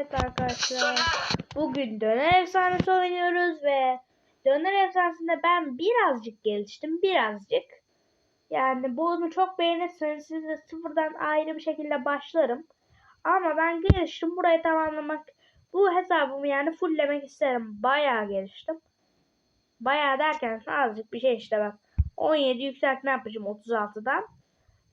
Evet arkadaşlar. Bugün döner efsanesi oynuyoruz ve döner efsanesinde ben birazcık geliştim. Birazcık. Yani bunu çok beğenirseniz size sıfırdan ayrı bir şekilde başlarım. Ama ben geliştim. Burayı tamamlamak bu hesabımı yani fulllemek isterim. Bayağı geliştim. Bayağı derken azıcık bir şey işte bak. 17 yükseltme yapacağım 36'dan.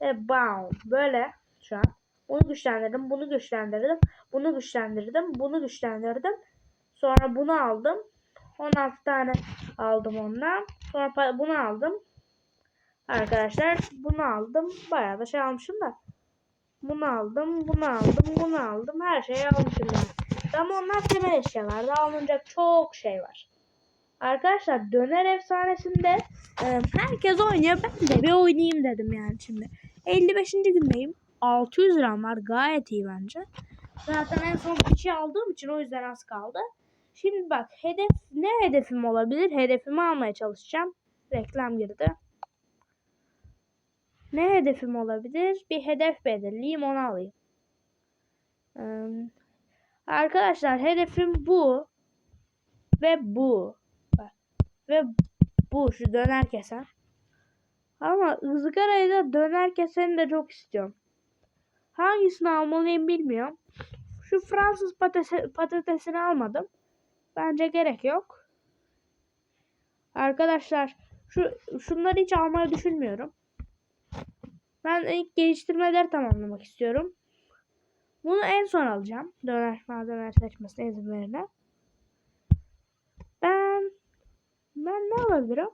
Ve bam böyle şu an. Bunu güçlendirdim, bunu güçlendirdim, bunu güçlendirdim, bunu güçlendirdim. Sonra bunu aldım. 16 tane aldım ondan. Sonra bunu aldım. Arkadaşlar bunu aldım. Bayağı da şey almışım da. Bunu aldım, bunu aldım, bunu aldım. Her şeyi almışım yani. Ama onlar temel eşyalar. Daha alınacak çok şey var. Arkadaşlar döner efsanesinde e, herkes oynuyor. Ben de bir oynayayım dedim yani şimdi. 55. gündeyim. 600 liram var. Gayet iyi bence. Zaten en son bir şey aldığım için o yüzden az kaldı. Şimdi bak hedef ne hedefim olabilir? Hedefimi almaya çalışacağım. Reklam girdi. Ne hedefim olabilir? Bir hedef belirleyeyim onu alayım. Ee, arkadaşlar hedefim bu. Ve bu. Ve bu şu döner kesen. Ama ızgarayı da döner keseni de çok istiyorum. Hangisini almalıyım bilmiyorum. Şu Fransız patatesi, patatesini almadım. Bence gerek yok. Arkadaşlar şu şunları hiç almayı düşünmüyorum. Ben ilk geliştirmeler tamamlamak istiyorum. Bunu en son alacağım. Döner malzemeler seçmesine izin verin. Ben ben ne alabilirim?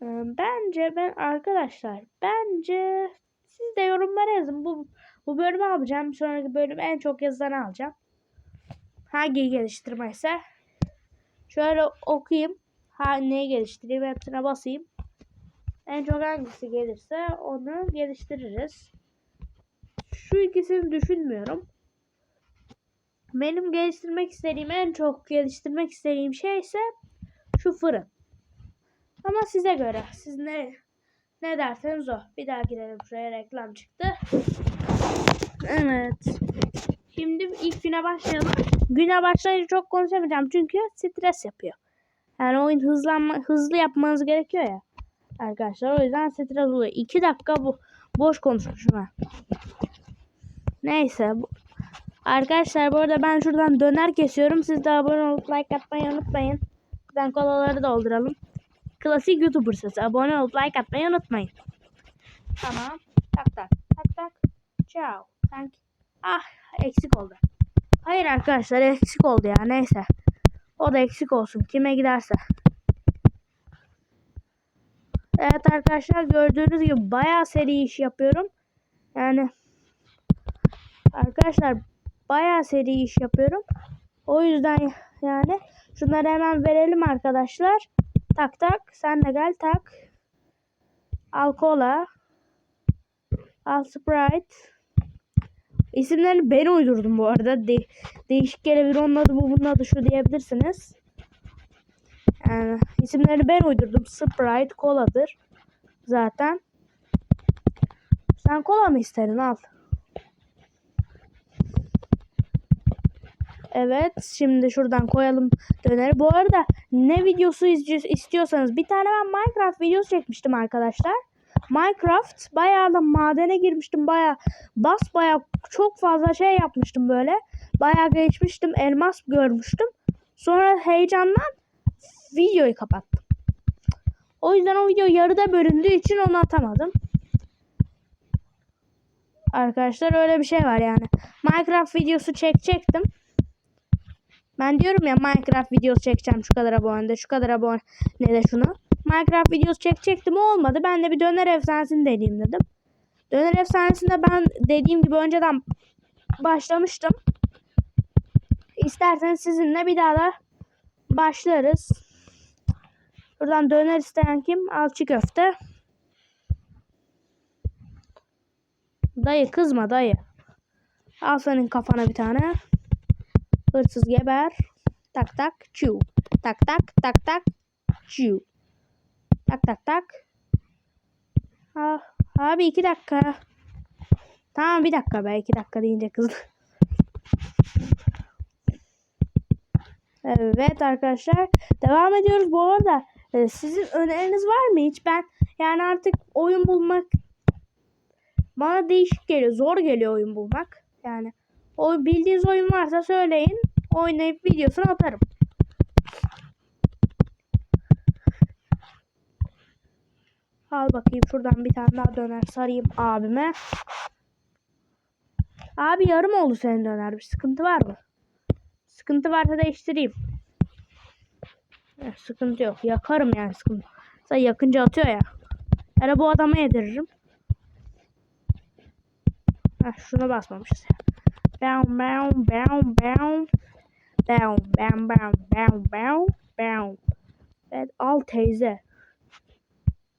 Bence ben arkadaşlar bence siz de yorumlara yazın. Bu bu bölümü alacağım. Sonraki bölüm en çok yazılanı alacağım. Hangi geliştirme ise şöyle okuyayım. Ha, neyi geliştireyim hepsine basayım. En çok hangisi gelirse onu geliştiririz. Şu ikisini düşünmüyorum. Benim geliştirmek istediğim en çok geliştirmek istediğim şey ise şu fırın. Ama size göre. Siz ne ne derseniz o. Bir daha girelim şuraya reklam çıktı. Evet. Şimdi ilk güne başlayalım. Güne başlayınca çok konuşamayacağım çünkü stres yapıyor. Yani oyun hızlanma, hızlı yapmanız gerekiyor ya. Arkadaşlar o yüzden stres oluyor. 2 dakika bu boş konuşmuşum ha. Neyse. Bu. Arkadaşlar bu arada ben şuradan döner kesiyorum. Siz de abone olup like atmayı unutmayın. Ben kolaları dolduralım. Klasik YouTuber sesi. Abone olup like atmayı unutmayın. Tamam. Tak tak. Tak tak. Ciao. Thank Ah eksik oldu. Hayır arkadaşlar eksik oldu ya neyse. O da eksik olsun. Kime giderse. Evet arkadaşlar gördüğünüz gibi bayağı seri iş yapıyorum. Yani arkadaşlar bayağı seri iş yapıyorum. O yüzden yani şunları hemen verelim arkadaşlar. Tak tak sen de gel tak. Al kola. Al Sprite. İsimlerini ben uydurdum bu arada. De değişik gelebilir. Onun adı bu, bunun adı şu diyebilirsiniz. Yani isimlerini ben uydurdum. Sprite koladır. Zaten. Sen kola mı istedin? Al. Evet. Şimdi şuradan koyalım döneri. Bu arada ne videosu istiyorsanız bir tane ben Minecraft videosu çekmiştim arkadaşlar. Minecraft bayağı da madene girmiştim. Bayağı bas bayağı çok fazla şey yapmıştım böyle. Bayağı geçmiştim. Elmas görmüştüm. Sonra heyecandan videoyu kapattım. O yüzden o video yarıda bölündüğü için onu atamadım. Arkadaşlar öyle bir şey var yani. Minecraft videosu çekecektim. Ben diyorum ya Minecraft videosu çekeceğim şu kadar abonede, şu kadar abone ne de şunu. Minecraft videosu çekecektim olmadı. Ben de bir döner efsanesini deneyeyim dedim. Döner efsanesinde ben dediğim gibi önceden başlamıştım. İsterseniz sizinle bir daha da başlarız. Buradan döner isteyen kim? Alçı köfte. Dayı kızma dayı. Al senin kafana bir tane. Hırsız geber. Tak tak çu. Tak tak tak tak çu. Tak tak tak. Ah, abi iki dakika. Tamam bir dakika be. iki dakika deyince kızdı. Evet arkadaşlar devam ediyoruz. Bu arada e, sizin öneriniz var mı hiç? Ben yani artık oyun bulmak bana değişik geliyor. Zor geliyor oyun bulmak. Yani o bildiğiniz oyun varsa söyleyin. Oynayıp videosunu atarım. Al bakayım şuradan bir tane daha döner sarayım abime. Abi yarım oldu senin döner. Bir sıkıntı var mı? Sıkıntı varsa değiştireyim. Eh, sıkıntı yok. Yakarım yani sıkıntı. Sen yakınca atıyor ya. Yani bu adama yediririm. Heh, şuna basmamışız. Bam bam bam bam. Bam bam bam bam bam bam. Evet al teyze.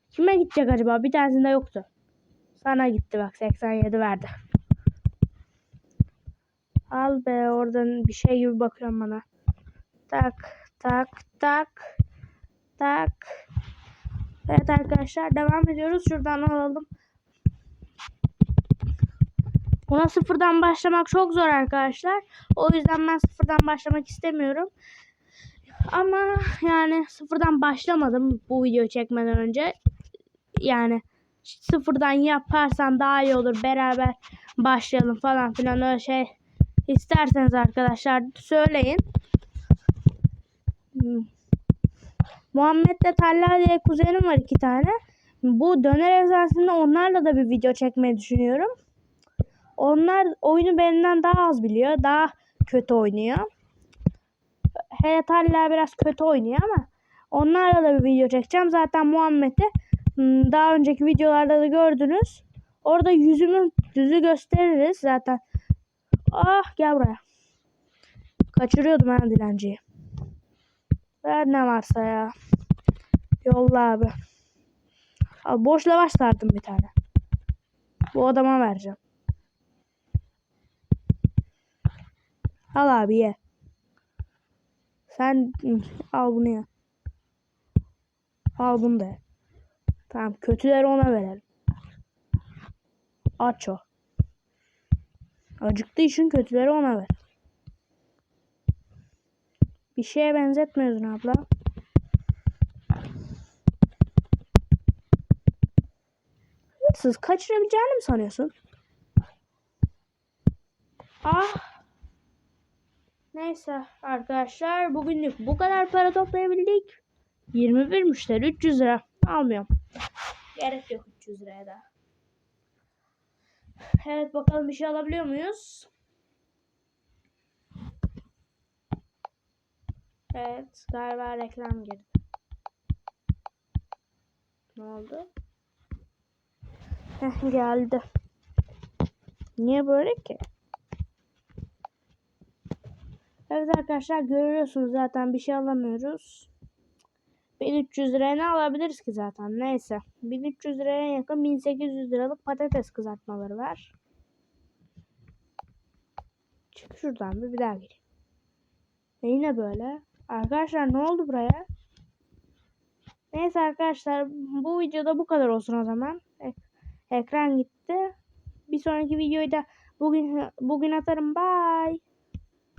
Kime gidecek acaba? Bir tanesinde yoktu. Sana gitti bak 87 verdi. Al be oradan bir şey gibi bakıyorum bana. Tak tak tak tak. Evet arkadaşlar devam ediyoruz. Şuradan alalım. Buna sıfırdan başlamak çok zor arkadaşlar. O yüzden ben sıfırdan başlamak istemiyorum. Ama yani sıfırdan başlamadım bu video çekmeden önce. Yani sıfırdan yaparsan daha iyi olur. Beraber başlayalım falan filan öyle şey isterseniz arkadaşlar söyleyin. Hmm. Muhammed'le Talha diye kuzenim var iki tane. Bu döner esasında onlarla da bir video çekmeyi düşünüyorum. Onlar oyunu benden daha az biliyor. Daha kötü oynuyor. Hele Talha biraz kötü oynuyor ama onlarla da bir video çekeceğim. Zaten Muhammed'i hmm, daha önceki videolarda da gördünüz. Orada yüzümü düzü gösteririz zaten. Ah gel buraya. Kaçırıyordum ben dilenciyi. Ver ne varsa ya. Yolla abi. Al boş lavaş sardım bir tane. Bu adama vereceğim. Al abi ye. Sen al bunu ye. Al bunu da. Tamam kötüleri ona verelim. Aç o. Acıktığı için kötüleri ona ver. Bir şeye benzetmiyorsun abla. Hırsız kaçırabileceğini mi sanıyorsun? Ah. Neyse arkadaşlar bugünlük bu kadar para toplayabildik. 21 müşteri 300 lira. Almıyorum. Gerek yok 300 liraya da. Evet bakalım bir şey alabiliyor muyuz? Evet galiba reklam girdi. Ne oldu? Heh, geldi. Niye böyle ki? Evet arkadaşlar görüyorsunuz zaten bir şey alamıyoruz. 1300 liraya ne alabiliriz ki zaten neyse. 1300 liraya yakın 1800 liralık patates kızartmaları var. Çık şuradan bir, bir daha gireyim. E yine böyle. Arkadaşlar ne oldu buraya? Neyse arkadaşlar bu videoda bu kadar olsun o zaman. Ek- ekran gitti. Bir sonraki videoyu da bugün bugün atarım. Bye.